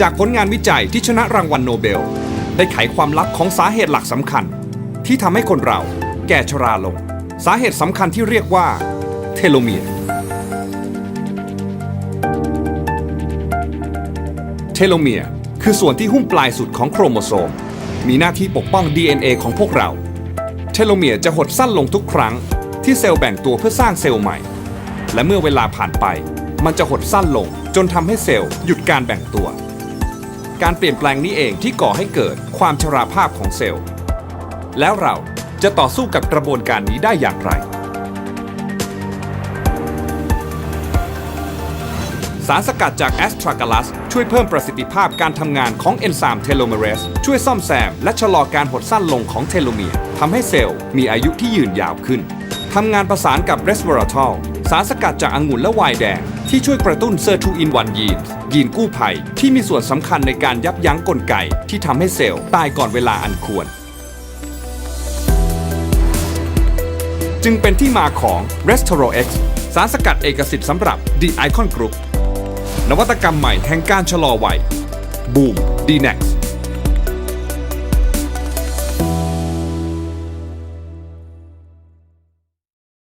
จากผลงานวิจัยที่ชนะรางวัลโนเบล ได้ไขความลับของสาเหตุหลักสำคัญ ที่ทำให้คนเราแก่ชราลง สาเหตุสำคัญที่เรียกว่า เทโลเมียร์เทโลเมียร์คือส่วนที่หุ้มปลายสุดของโครโมโซม มีหน้าที่ปกป้อง DNA ของพวกเรา เทโลเมียร์จะหดสั้นลงทุกครั้ง ที่เซลล์แบ่งตัวเพื่อสร้างเซลล์ใหม่ และเมื่อเวลาผ่านไป มันจะหดสั้นลงจนทำให้เซลล์หยุดการแบ่งตัว การเปลี่ยนแปลงนี้เองที่ก่อให้เกิดความชราภาพของเซลล์ แล้วเราจะต่อสู้กับกระบวนการนี้ได้อย่างไร สารสกัดจากแอสทรากลัสช่วยเพิ่มประสิทธิภาพการทำงานของเอนไซม์เทโลเมเรสช่วยซ่อมแซมและชะลอการหดสั้นลงของเทโลเมียร์ทำให้เซลล์มีอายุที่ยืนยาวขึ้นทำงานประสานกับเรสเวอราทอลสารสกัดจากองุ่นและไวน์แดง ที่ช่วยกระตุ้นเซอร์ทูอินวันยีนยีนกู้ภัย ที่มีส่วนสำคัญในการยับยั้งกลไกที่ทำให้เซลล์ตายก่อนเวลาอันควร จึงเป็นที่มาของ r e s t o r o X สารสกัดเอกสิทธิ์สำหรับ The Icon Group นวัตกรรมใหม่แห่งการชะลอวัย Boom d n e x